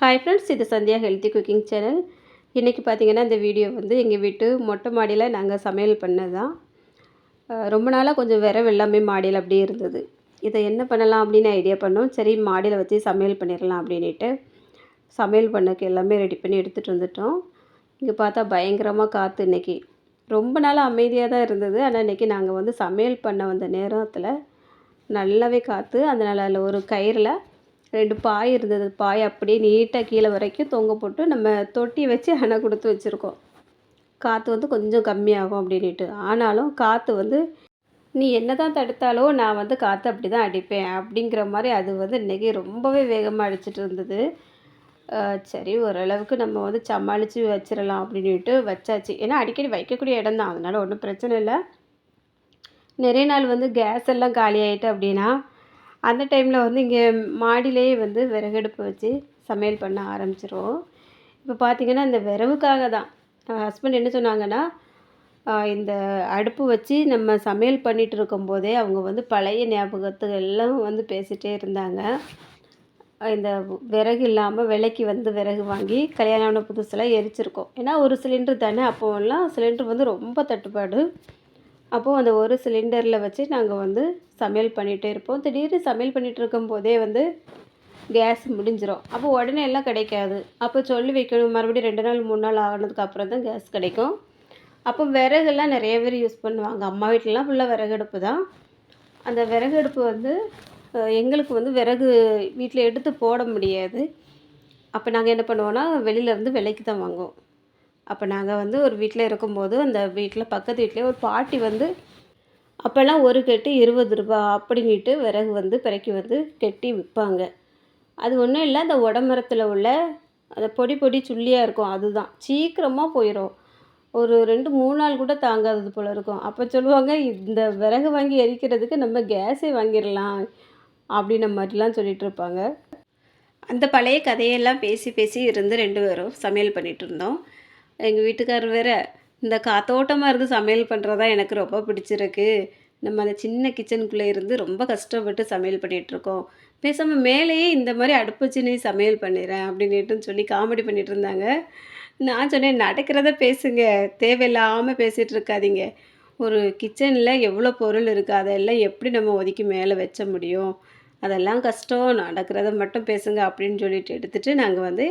Hi friends இது Sandhya healthy cooking channel இன்றைக்கி பார்த்திங்கன்னா இந்த வீடியோ வந்து எங்கள் வீட்டு மொட்டை மாடியில் நாங்கள் சமையல் பண்ணது தான் ரொம்ப நாளாக கொஞ்சம் விரவு எல்லாமே மாடியில் அப்படியே இருந்தது. இதை என்ன பண்ணலாம் அப்படின்னு ஐடியா பண்ணோம். சரி மாடியில் வச்சு சமையல் பண்ணிடலாம் அப்படின்ட்டு சமையல் பண்ணக்கு எல்லாமே ரெடி பண்ணி எடுத்துகிட்டு வந்துட்டோம். இங்கே பார்த்தா பயங்கரமாக காற்று இன்னைக்கு. ரொம்ப நாளாக அமைதியாக தான் இருந்தது. ஆனால் இன்றைக்கி நாங்கள் வந்து சமையல் பண்ண வந்த நேரத்தில் நல்லாவே காற்று அதனால் அதில் ஒரு கயிறில் ரெண்டு பாய் இருந்தது. பாய் அப்படியே நீட்டாக கீழே வரைக்கும் தொங்க போட்டு நம்ம தொட்டி வச்சு அணை கொடுத்து வச்சுருக்கோம். காற்று வந்து கொஞ்சம் கம்மியாகும் அப்படின்ட்டு ஆனாலும் காற்று வந்து நீ என்ன தான் தடுத்தாலும் நான் வந்து காற்று அப்படி தான் அடிப்பேன். அப்படிங்கிற மாதிரி அது வந்து இன்றைக்கி ரொம்பவே வேகமாக அடிச்சிட்டு இருந்தது. சரி ஓரளவுக்கு நம்ம வந்து சமாளித்து வச்சிடலாம் அப்படின்ட்டு வச்சாச்சு. ஏன்னா அடிக்கடி வைக்கக்கூடிய இடம் தான். அதனால் ஒன்றும் பிரச்சனை இல்லை. நிறைய நாள் வந்து கேஸ் எல்லாம் காலி ஆகிட்டு அப்படின்னா அந்த டைமில் வந்து இங்கே மாடியிலேயே வந்து விறகடுப்பு வச்சு சமையல் பண்ண ஆரம்பிச்சிருவோம். இப்போ பார்த்திங்கன்னா இந்த விறகுக்காக தான். ஹஸ்பண்ட் என்ன சொன்னாங்கன்னா இந்த அடுப்பு வச்சு நம்ம சமையல் பண்ணிகிட்டு இருக்கும்போதே அவங்க வந்து பழைய ஞாபகத்துகள் எல்லாம் வந்து பேசிகிட்டே இருந்தாங்க. இந்த விறகு இல்லாமல் விலைக்கு வந்து விறகு வாங்கி கல்யாணம் ஆன புதுசில் எரிச்சிருக்கோம். ஏன்னா ஒரு சிலிண்டர் தானே அப்போல்லாம் சிலிண்டர் வந்து ரொம்ப தட்டுப்பாடு. அப்போது அந்த ஒரு சிலிண்டரில் வச்சு நாங்கள் வந்து சமையல் பண்ணிகிட்டே இருப்போம். திடீர்னு சமையல் பண்ணிகிட்டு இருக்கும்போதே வந்து கேஸ் முடிஞ்சிடும் அப்போ உடனே எல்லாம் கிடைக்காது. அப்போ சொல்லி வைக்கணும். மறுபடியும் ரெண்டு நாள் மூணு நாள் ஆனதுக்கு அப்புறம் தான் கேஸ் கிடைக்கும். அப்போ விறகுலாம் நிறைய பேர் யூஸ் பண்ணுவாங்க. அம்மா வீட்டிலலாம் ஃபுல்லாக விறகடுப்பு தான். அந்த விறகடுப்பு வந்து எங்களுக்கு வந்து விறகு வீட்டில் எடுத்து போட முடியாது. அப்போ நாங்கள் என்ன பண்ணுவோன்னா வெளியிலேருந்து விலைக்கு தான் வாங்குவோம். அப்போ நாங்கள் வந்து ஒரு வீட்டில் இருக்கும்போது அந்த வீட்டில் பக்கத்து வீட்டிலே ஒரு பாட்டி வந்து அப்போல்லாம் ஒரு கெட்டு இருபது ரூபா அப்படின்ட்டு விறகு வந்து பிறக்கி வந்து கெட்டி விற்பாங்க அது ஒன்றும் இல்லை அந்த உடம்பரத்தில் உள்ள அந்த பொடி பொடி சுள்ளியாக இருக்கும் அதுதான். சீக்கிரமாக போயிடும் ஒரு ரெண்டு மூணு நாள் கூட தாங்காதது போல் இருக்கும். அப்போ சொல்லுவாங்க இந்த விறகு வாங்கி எரிக்கிறதுக்கு நம்ம கேஸே வாங்கிடலாம் அப்படின்ன மாதிரிலாம் சொல்லிகிட்டு இருப்பாங்க. அந்த பழைய கதையெல்லாம் பேசி பேசி இருந்து ரெண்டு பேரும் சமையல் பண்ணிகிட்டு இருந்தோம். எங்கள் வீட்டுக்காரர் வேற இந்த காத்தோட்டமாக இருந்து சமையல் பண்ணுறதா எனக்கு ரொம்ப பிடிச்சிருக்கு. நம்ம அந்த சின்ன கிச்சனுக்குள்ளே இருந்து ரொம்ப கஷ்டப்பட்டு சமையல் பண்ணிகிட்ருக்கோம் இருக்கோம். பேசாமல் மேலேயே இந்த மாதிரி அடுப்பு வச்சு நீ சமையல் பண்ணிடுறேன் அப்படின்ட்டு சொல்லி காமெடி பண்ணிட்டு இருந்தாங்க. நான் சொன்னேன் நடக்கிறத பேசுங்க தேவையில்லாமல் பேசிகிட்டு இருக்காதீங்க. ஒரு கிச்சனில் எவ்வளோ பொருள் இருக்குது அதெல்லாம் எப்படி நம்ம ஒதுக்கி மேலே வச்ச முடியும்? அதெல்லாம் கஷ்டம் நடக்கிறத மட்டும் பேசுங்க அப்படின்னு சொல்லிட்டு எடுத்துகிட்டு நாங்கள் வந்து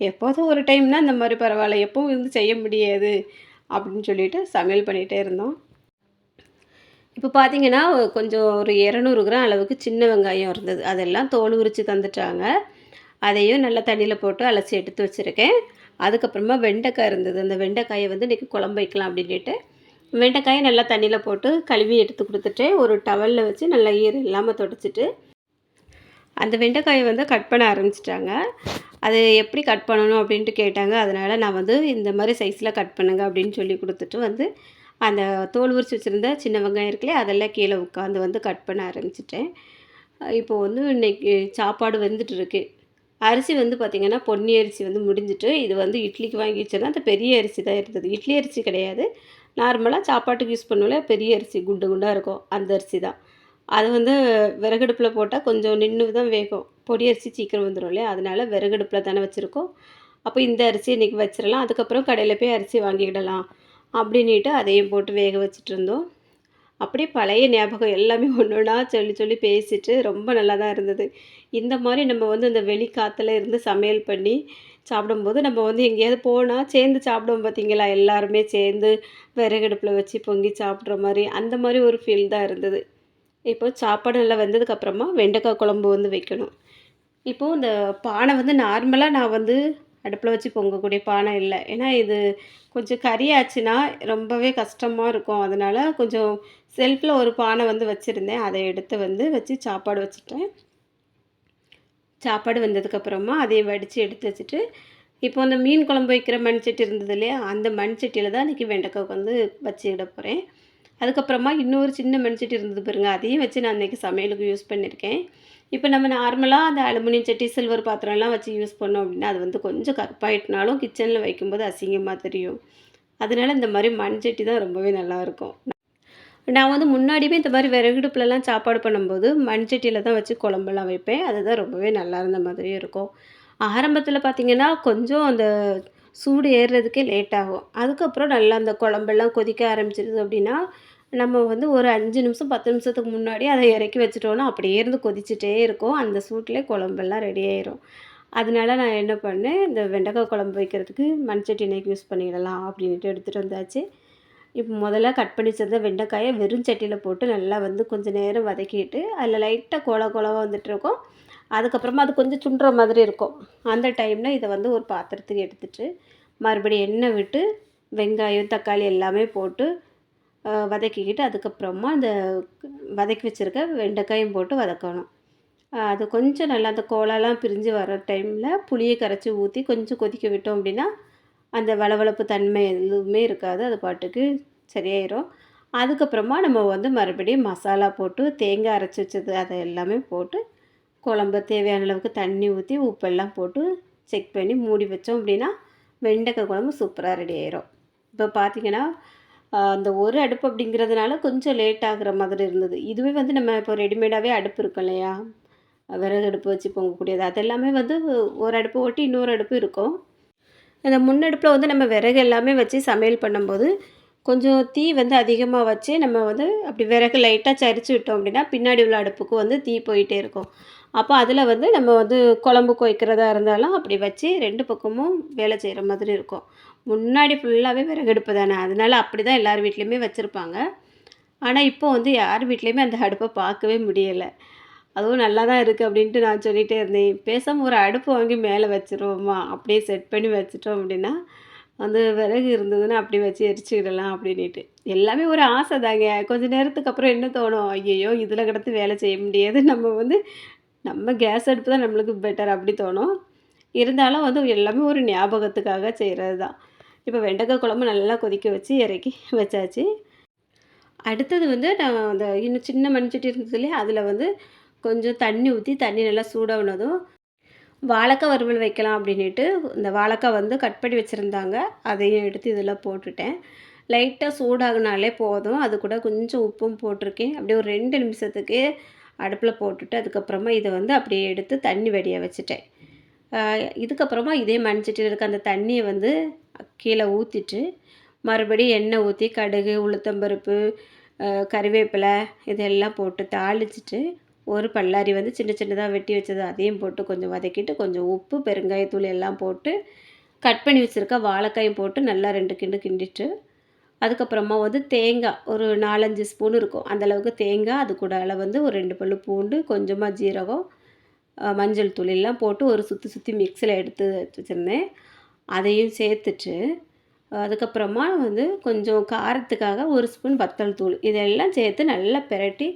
எப்போதும் ஒரு டைம்னா இந்த மாதிரி பரவாயில்ல எப்பவும் வந்து செய்ய முடியாது அப்படின்னு சொல்லிட்டு சமையல் பண்ணிகிட்டே இருந்தோம். இப்போ பார்த்தீங்கன்னா கொஞ்சம் ஒரு இரநூறு கிராம் அளவுக்கு சின்ன வெங்காயம் இருந்தது. அதெல்லாம் தோல் உரித்து தந்துட்டாங்க. அதையும் நல்லா தண்ணியில் போட்டு அலசி எடுத்து வச்சுருக்கேன். அதுக்கப்புறமா வெண்டைக்காய் இருந்தது. அந்த வெண்டைக்காயை வந்து இன்றைக்கி குழம்பு வைக்கலாம் அப்படின்ட்டு வெண்டைக்காயை நல்லா தண்ணியில் போட்டு கழுவி எடுத்து கொடுத்துட்டு ஒரு டவலில் வச்சு நல்லா ஈரம் இல்லாமல் தொடச்சிட்டு அந்த வெண்டைக்காயை வந்து கட் பண்ண ஆரம்பிச்சிட்டாங்க. அது எப்படி கட் பண்ணணும் அப்படின்ட்டு கேட்டாங்க. அதனால் நான் வந்து இந்த மாதிரி சைஸில் கட் பண்ணுங்க அப்படின்னு சொல்லி கொடுத்துட்டு வந்து அந்த தோல் உரிச்சு வச்சுருந்த சின்ன வெங்காயம் இருக்குல்லையே அதெல்லாம் கீழே உட்காந்து வந்து கட் பண்ண ஆரம்பிச்சிட்டேன். இப்போ வந்து இன்னைக்கு சாப்பாடு வந்துட்டு இருக்கு. அரிசி வந்து பார்த்திங்கன்னா பொன்னி அரிசி வந்து முடிஞ்சிட்டு இது வந்து இட்லிக்கு வாங்கி வச்சேன்னா அந்த பெரிய அரிசி தான் இருந்தது. இட்லி அரிசி கிடையாது. நார்மலாக சாப்பாட்டுக்கு யூஸ் பண்ணல பெரிய அரிசி குண்டு குண்டாக இருக்கும். அந்த அரிசி தான். அது வந்து விறகடுப்பில் போட்டால் கொஞ்சம் நின்று தான் வேகும். பொடி அரிசி சீக்கிரம் வந்துடும் இல்லையா? அதனால விறகடுப்பில் தானே வச்சுருக்கோம். அப்போ இந்த அரிசி இன்றைக்கி வச்சிடலாம் அதுக்கப்புறம் கடையில் போய் அரிசி வாங்கிக்கிடலாம் அப்படின்ட்டு அதையும் போட்டு வேக வச்சுட்டு இருந்தோம். அப்படியே பழைய ஞாபகம் எல்லாமே ஒன்று ஒன்றா சொல்லி சொல்லி பேசிட்டு ரொம்ப நல்லா தான் இருந்தது. இந்த மாதிரி நம்ம வந்து இந்த வெளி காற்றுல இருந்து சமையல் பண்ணி சாப்பிடும்போது நம்ம வந்து எங்கேயாவது போனால் சேர்ந்து சாப்பிடுவோம் பார்த்தீங்களா? எல்லாருமே சேர்ந்து விறகடுப்பில் வச்சு பொங்கி சாப்பிட்ற மாதிரி அந்த மாதிரி ஒரு ஃபீல் தான் இருந்தது. இப்போ சாப்பாடு நல்லா வெந்ததுக்கப்புறமா வெண்டைக்காய் குழம்பு வந்து வைக்கணும். இப்போது இந்த பானை வந்து நார்மலாக நான் வந்து அடுப்பில் வச்சு பொங்கக்கூடிய பானை இல்லை. ஏன்னா இது கொஞ்சம் கறியாச்சுன்னா ரொம்பவே கஷ்டமாக இருக்கும். அதனால் கொஞ்சம் செல்ஃபில் ஒரு பானை வந்து வச்சுருந்தேன். அதை எடுத்து வந்து வச்சு சாப்பாடு வச்சுட்டேன். சாப்பாடு வந்ததுக்கப்புறமா அதையும் வடித்து எடுத்து வச்சுட்டு இப்போ அந்த மீன் குழம்பு வைக்கிற மண்சட்டி இருந்தது இல்லையா? அந்த மண்சட்டியில் தான் இன்றைக்கி வெண்டைக்காய் வந்து வச்சு போகிறேன் அதுக்கப்புறமா இன்னொரு சின்ன மண்சட்டி இருந்தது பாருங்க. அதையும் வச்சு நான் அன்றைக்கி சமையலுக்கு யூஸ் பண்ணியிருக்கேன். இப்போ நம்ம நார்மலாக அந்த அலுமினியம் சட்டி சில்வர் பாத்திரம்லாம் வச்சு யூஸ் பண்ணோம் அப்படின்னா அது வந்து கொஞ்சம் கருப்பாயிட்டனாலும் கிச்சனில் வைக்கும்போது அசிங்கமாக தெரியும். அதனால இந்த மாதிரி மண் சட்டி தான் ரொம்பவே நல்லாயிருக்கும் நான் வந்து முன்னாடியுமே இந்த மாதிரி விறகுடுப்புலலாம் சாப்பாடு பண்ணும்போது மண்சட்டியில் தான் வச்சு குழம்பெல்லாம் வைப்பேன். அதுதான் ரொம்பவே நல்லா இருந்த மாதிரியும் இருக்கும். ஆரம்பத்தில் பார்த்திங்கன்னா கொஞ்சம் அந்த சூடு ஏறுறதுக்கே லேட் ஆகும். அதுக்கப்புறம் நல்லா அந்த குழம்பெல்லாம் கொதிக்க ஆரம்பிச்சிருது அப்படின்னா, நம்ம வந்து ஒரு அஞ்சு நிமிஷம், 10 நிமிஷத்துக்கு முன்னாடியே அதை இறக்கி வச்சுட்டோன்னா அப்படியே இருந்து கொதிச்சுட்டே இருக்கும். அந்த சூட்லயே குழம்பெல்லாம் ரெடி ஆயிரும். அதனால நான் என்ன பண்ணேன், இந்த வெண்டைக்காய் குழம்பு வைக்கிறதுக்கு மண்சட்டி இன்னைக்கு யூஸ் பண்ணிடலாம் அப்படின்ட்டு எடுத்துகிட்டு வந்தாச்சு. இப்போ முதல்ல கட் பண்ணி வச்சிருந்த வெண்டைக்காயை வெறும் சட்டியில் போட்டு நல்லா வந்து கொஞ்சம் நேரம் வதக்கிட்டு, அதில் லைட்டாக கோல கொழவா வந்துட்டுருக்கும். அதுக்கப்புறமா அது கொஞ்சம் சுண்டுற மாதிரி இருக்கும். அந்த டைமில் இதை வந்து ஒரு பாத்திரத்துக்கு எடுத்துட்டு, மறுபடியும் எண்ணெய் விட்டு, வெங்காயம், தக்காளி எல்லாமே போட்டு வதக்கிக்கிட்டு, அதுக்கப்புறமா அந்த வதக்கி வச்சிருக்க வெண்டைக்காயும் போட்டு வதக்கணும். அது கொஞ்சம் நல்லா அந்த கோலாலாம் பிரிஞ்சு வர டைமில் புளியை கரைச்சி ஊற்றி கொஞ்சம் கொதிக்க விட்டோம் அப்படின்னா, அந்த வளவளப்பு தன்மை எதுவுமே இருக்காது. அது பாட்டுக்கு சரியாயிரும். அதுக்கப்புறமா நம்ம வந்து மறுபடியும் மசாலா போட்டு, தேங்காய் அரைச்சி வச்சது அதை எல்லாமே போட்டு, குழம்பு தேவையான அளவுக்கு தண்ணி ஊற்றி உப்பெல்லாம் போட்டு செக் பண்ணி மூடி வச்சோம் அப்படின்னா, வெண்டைக்காய் குழம்பு சூப்பராக ரெடி ஆயிரும். இப்போ பார்த்தீங்கன்னா, அந்த ஒரு அடுப்பு அப்படிங்கிறதுனால கொஞ்சம் லேட் ஆகுற மாதிரி இருந்தது. இதுவே வந்து நம்ம இப்போ ரெடிமேடாகவே அடுப்பு இருக்கும் இல்லையா? விறகு அடுப்பு வச்சு பொங்கக்கூடியது. அது எல்லாமே வந்து ஒரு அடுப்பு ஓட்டி இன்னொரு அடுப்பு இருக்கும். அந்த முன்னடுப்பில் வந்து நம்ம விறகு எல்லாமே வச்சு சமையல் பண்ணும்போது, கொஞ்சம் தீ வந்து அதிகமாக வச்சு நம்ம வந்து அப்படி விறகு லைட்டாக சரிச்சு விட்டோம் அப்படின்னா, பின்னாடி உள்ள அடுப்புக்கு வந்து தீ போயிட்டே இருக்கும். அப்போ அதில் வந்து நம்ம வந்து குழம்பு கொய்க்கிறதா இருந்தாலும் அப்படி வச்சு ரெண்டு பக்கமும் வேலை செய்கிற மாதிரி இருக்கும். முன்னாடி ஃபுல்லாகவே விறகு அடுப்பு தானே, அதனால அப்படிதான் எல்லார் வீட்லேயுமே வச்சுருப்பாங்க ஆனால் இப்போ வந்து யார் வீட்லேயுமே அந்த அடுப்பை பார்க்கவே முடியலை அதுவும் நல்லா தான் இருக்குது அப்படின்ட்டு நான் சொல்லிகிட்டே இருந்தேன். பேசாமல் ஒரு அடுப்பு வாங்கி மேலே வச்சுருவோமா, அப்படியே செட் பண்ணி வச்சுட்டோம் அப்படின்னா, வந்து விறகு இருந்ததுன்னா அப்படி வச்சு எரிச்சுக்கிடலாம் அப்படின்ட்டு எல்லாமே ஒரு ஆசை தாங்க. கொஞ்ச நேரத்துக்கு அப்புறம் என்ன தோணும், ஐயோ இதில் கிடந்து வேலை செய்ய முடியாது. நம்ம வந்து நம்ம கேஸ் அடுப்பு தான் நம்மளுக்கு பெட்டர் அப்படி தோணும். இருந்தாலும் வந்து எல்லாமே ஒரு ஞாபகத்துக்காக செய்கிறது தான். இப்போ வெண்டைக்காய் குழம்பு நல்லா கொதிக்க வச்சு இறக்கி வச்சாச்சு. அடுத்தது வந்து நான் அந்த இன்னும் சின்ன மண்சட்டி இருந்தது இல்லையா? அதில் வந்து கொஞ்சம் தண்ணி ஊற்றி தண்ணி நல்லா சூடானதும், வாழைக்காய் வறுவல் வைக்கலாம் அப்படின்ட்டு இந்த வாழைக்காய் வந்து கட் பண்ணி வச்சுருந்தாங்க அதையும் எடுத்து இதில் போட்டுட்டேன். லைட்டாக சூடாகுனாலே போதும். அது கூட கொஞ்சம் உப்பும் போட்டிருக்கேன். அப்படியே ஒரு ரெண்டு நிமிஷத்துக்கு அடுப்பில் போட்டுட்டு, அதுக்கப்புறமா இதை வந்து அப்படியே எடுத்து தண்ணி வடிய வச்சுட்டேன். இதுக்கப்புறமா இதே மண்சட்டியில் இருக்க அந்த தண்ணியை வந்து கீழே ஊற்றிட்டு மறுபடியும் எண்ணெய் ஊற்றி கடுகு, உளுத்தம்பருப்பு, கறிவேப்பிலை இதெல்லாம் போட்டு தாளிச்சிட்டு ஒரு பல்லாரி வந்து சின்ன சின்னதாக வெட்டி வச்சது அதையும் போட்டு கொஞ்சம் வதக்கிட்டு, கொஞ்சம் உப்பு, பெருங்காயத்தூள் எல்லாம் போட்டு, கட் பண்ணி வச்சுருக்க வாழைக்காயும் போட்டு நல்லா ரெண்டு கிண்டு கிண்டிட்டு, அதுக்கப்புறமா வந்து தேங்காய் ஒரு 4, 5 ஸ்பூன் இருக்கும். அந்த அளவுக்கு தேங்காய், அது கூடால வந்து ஒரு ரெண்டு பல்லு பூண்டு, கொஞ்சமாக ஜீரகம், மஞ்சள் தூள் எல்லாம் போட்டு ஒரு சுற்றி சுற்றி மிக்சியில் எடுத்து வச்சுருந்தேன் அதையும் சேர்த்துட்டு, அதுக்கப்புறமா வந்து கொஞ்சம் காரத்துக்காக ஒரு ஸ்பூன் வத்தல் தூள் இதெல்லாம் சேர்த்து நல்லா பெரட்டி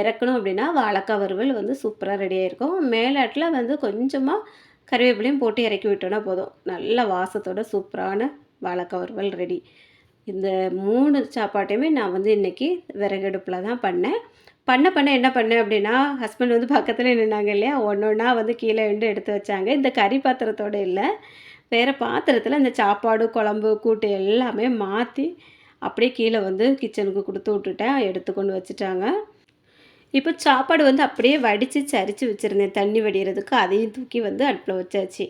இறக்கணும் அப்படின்னா, வாழைக்காய் வறுவல் வந்து சூப்பராக ரெடியாக இருக்கும் மேலாட்டில் வந்து கொஞ்சமாக கறிவேப்பிலையும் போட்டு இறக்கி விட்டோன்னா போதும். நல்ல வாசத்தோட சூப்பரான வாழைக்காய் வறுவல் ரெடி. இந்த மூணு சாப்பாட்டையுமே நான் வந்து இன்றைக்கி விறகடுப்பில் தான் பண்ணேன். பண்ண பண்ண என்ன பண்ணேன் அப்படின்னா, ஹஸ்பண்ட் வந்து பக்கத்தில் நின்னாங்க இல்லையா? ஒன்று ஒன்றா வந்து கீழே விண்டு எடுத்து வச்சாங்க. இந்த கறி பாத்திரத்தோட இல்லை வேறு பாத்திரத்தில் இந்த சாப்பாடு, குழம்பு, கூட்டு எல்லாமே மாற்றி அப்படியே கீழே வந்து கிச்சனுக்கு கொடுத்து விட்டுட்டேன். எடுத்து கொண்டு வச்சுட்டாங்க. இப்போ சாப்பாடு வந்து அப்படியே வடிச்சு சரித்து வச்சிருந்தேன் தண்ணி வடிகிறதுக்கு அதையும் தூக்கி வந்து அடுப்பில் வச்சாச்சு.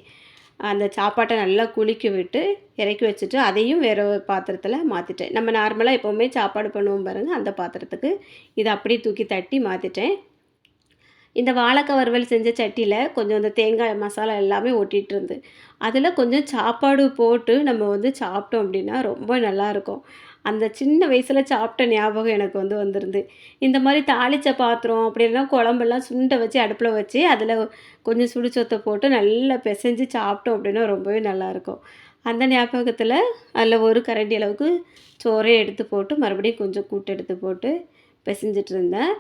அந்த சாப்பாட்டை நல்லா குளிக்க விட்டு, இறக்கி வச்சுட்டு, அதையும் வேறு ஒரு பாத்திரத்தில் மாற்றிட்டேன் நம்ம நார்மலாக எப்போவுமே சாப்பாடு பண்ணுவோம் பாருங்கள் அந்த பாத்திரத்துக்கு இதை அப்படியே தூக்கி தட்டி மாற்றிட்டேன் இந்த வாழைக்காய் வறுவல் செஞ்ச சட்டியில் கொஞ்சம் அந்த தேங்காய் மசாலா எல்லாமே ஒட்டிகிட்டு இருந்து. அதில் கொஞ்சம் சாப்பாடு போட்டு நம்ம வந்து சாப்பிட்டோம் அப்படின்னா, ரொம்ப நல்லாயிருக்கும். அந்த சின்ன வயசில் சாப்பிட்ட ஞாபகம் எனக்கு வந்து வந்திருந்து இந்த மாதிரி தாளிச்ச பாத்திரம், அப்படி இல்லைனா குழம்பெல்லாம் சுண்டை வச்சு அடுப்பில் வச்சு, அதில் கொஞ்சம் சுடுசோத்த போட்டு நல்லா பிசைஞ்சு சாப்பிட்டோம் அப்படின்னா, ரொம்பவே நல்லாயிருக்கும். அந்த ஞாபகத்தில் அதில் ஒரு கரண்டி அளவுக்கு சோறையும் எடுத்து போட்டு, மறுபடியும் கொஞ்சம் கூட்டு எடுத்து போட்டு பெசஞ்சிட்டு இருந்தேன்.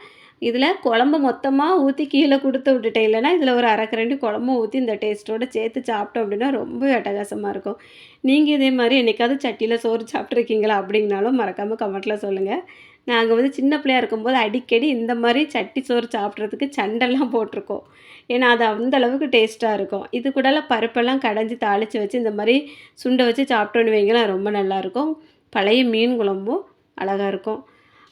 இதில் குழம்ப மொத்தமாக ஊற்றி கீழே கொடுத்து விட்டுட்டேன். இல்லைனா இதில் ஒரு 1/2 கரண்டி குழம்பும் ஊற்றி இந்த டேஸ்ட்டோடு சேர்த்து சாப்பிட்டோம் அப்படின்னா, ரொம்ப அட்டகாசமாக இருக்கும். நீங்கள் இதே மாதிரி என்னைக்காவது சட்டியில் சோறு சாப்பிட்ருக்கீங்களா அப்படிங்கனாலும் மறக்காமல் கமெண்ட்டில் சொல்லுங்கள் நாங்கள் வந்து சின்ன பிள்ளையா இருக்கும்போது அடிக்கடி இந்த மாதிரி சட்டி சோறு சாப்பிட்றதுக்கு சண்டைலாம் போட்டிருக்கோம் ஏன்னா, அது அந்த அளவுக்கு இருக்கும். இது கூடலாம் பருப்பெல்லாம் கடைஞ்சி தாளித்து வச்சு, இந்த மாதிரி சுண்டை வச்சு சாப்பிட்டோன்னு வைங்களேன், ரொம்ப நல்லாயிருக்கும். பழைய மீன் குழம்பும் அழகாக இருக்கும்.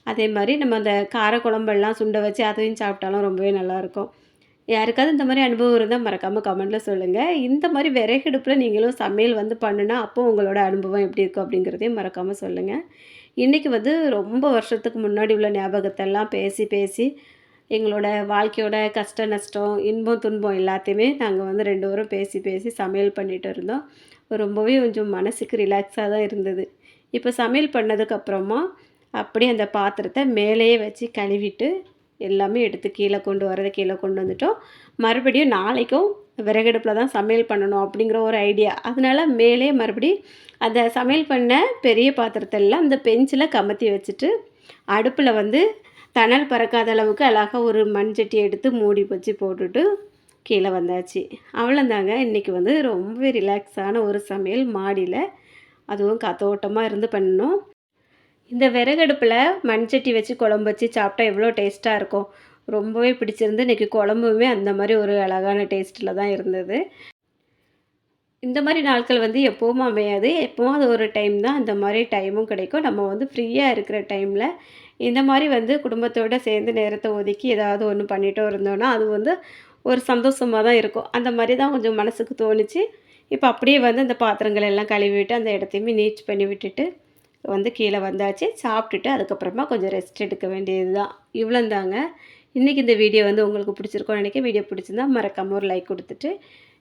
அதே மாதிரி நம்ம அந்த கார குழம்பெல்லாம் சுண்ட வச்சு அதையும் சாப்பிட்டாலும் ரொம்பவே நல்லாயிருக்கும். யாருக்காவது இந்த மாதிரி அனுபவம் இருந்தால் மறக்காமல் கமெண்ட்டில் சொல்லுங்கள் இந்த மாதிரி விறகடுப்பில் நீங்களும் சமையல் வந்து பண்ணுனா அப்போது உங்களோட அனுபவம் எப்படி இருக்கும் அப்படிங்கிறதையும் மறக்காமல் சொல்லுங்கள் இன்றைக்கி வந்து ரொம்ப வருஷத்துக்கு முன்னாடி உள்ள ஞாபகத்தெல்லாம் பேசி பேசி எங்களோட வாழ்க்கையோட கஷ்ட நஷ்டம் இன்பம் துன்பம் எல்லாத்தையுமே நாங்கள் வந்து ரெண்டு பேரும் பேசி பேசி சமையல் பண்ணிகிட்டு இருந்தோம். ரொம்பவே கொஞ்சம் மனசுக்கு ரிலாக்ஸாக தான் இருந்தது. இப்போ சமையல் பண்ணதுக்கப்புறமா அப்படியே அந்த பாத்திரத்தை மேலேயே வச்சு கழுவிட்டு எல்லாமே எடுத்து கீழே கொண்டு வரதை கீழே கொண்டு வந்துட்டோம். மறுபடியும் நாளைக்கும் விறகடுப்பில் தான் சமையல் பண்ணணும் அப்படிங்கிற ஒரு ஐடியா. அதனால் மேலே மறுபடி அந்த சமையல் பண்ண பெரிய பாத்திரத்தெல்லாம் அந்த பெஞ்சில் கமத்தி வச்சுட்டு அடுப்பில் வந்து தணல் பறக்காத அளவுக்கு அழகாக ஒரு மண் சட்டி எடுத்து மூடி வச்சு போட்டுட்டு கீழே வந்தாச்சு. அவ்வளோந்தாங்க இன்றைக்கி வந்து ரொம்ப ரிலாக்ஸான ஒரு சமையல் மாடியில். அதுவும் காத்தோட்டமாக இருந்து பண்ணணும். இந்த விறகடுப்பில் மண்சட்டி வச்சு குழம்பு வச்சு சாப்பிட்டா எவ்வளோ டேஸ்ட்டாக இருக்கும்? ரொம்பவே பிடிச்சிருந்து இன்றைக்கி குழம்புமே அந்த மாதிரி ஒரு அழகான டேஸ்ட்டில் தான் இருந்தது. இந்த மாதிரி நாட்கள் வந்து எப்போவும் அமையாது. எப்போவும் அது ஒரு டைம் தான். அந்த மாதிரி டைமும் கிடைக்கும். நம்ம வந்து ஃப்ரீயாக இருக்கிற டைமில் இந்த மாதிரி வந்து குடும்பத்தோடு சேர்ந்து நேரத்தை ஒதுக்கி ஏதாவது ஒன்று பண்ணிகிட்டோ இருந்தோன்னா அது வந்து ஒரு சந்தோஷமாக தான் இருக்கும். அந்த மாதிரி தான் கொஞ்சம் மனசுக்கு தோணுச்சு. இப்போ அப்படியே வந்து அந்த பாத்திரங்கள் எல்லாம் கழுவிட்டு அந்த இடத்தையுமே நீச் பண்ணி விட்டுட்டு வந்து கீழே வந்தாச்சு. சாப்பிட்டுட்டு அதுக்கப்புறமா கொஞ்சம் ரெஸ்ட் எடுக்க வேண்டியது தான் இவ்வளோந்தாங்க இன்றைக்கி இந்த வீடியோ வந்து உங்களுக்கு பிடிச்சிருக்கோம் நினைக்க வீடியோ பிடிச்சிருந்தா மறக்காமல் ஒரு லைக் கொடுத்துட்டு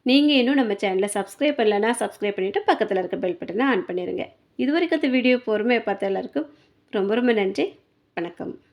நீங்கள் இன்னும் நம்ம சேனலை சப்ஸ்கிரைப் பண்ணலன்னா சப்ஸ்கிரைப் பண்ணிவிட்டு பக்கத்தில் இருக்க பெல் பட்டனை ஆன் பண்ணிடுங்க இது வரைக்கும் இந்த வீடியோ பொறுமையை பார்த்த எல்லாருக்கும் ரொம்ப ரொம்ப நன்றி. வணக்கம்.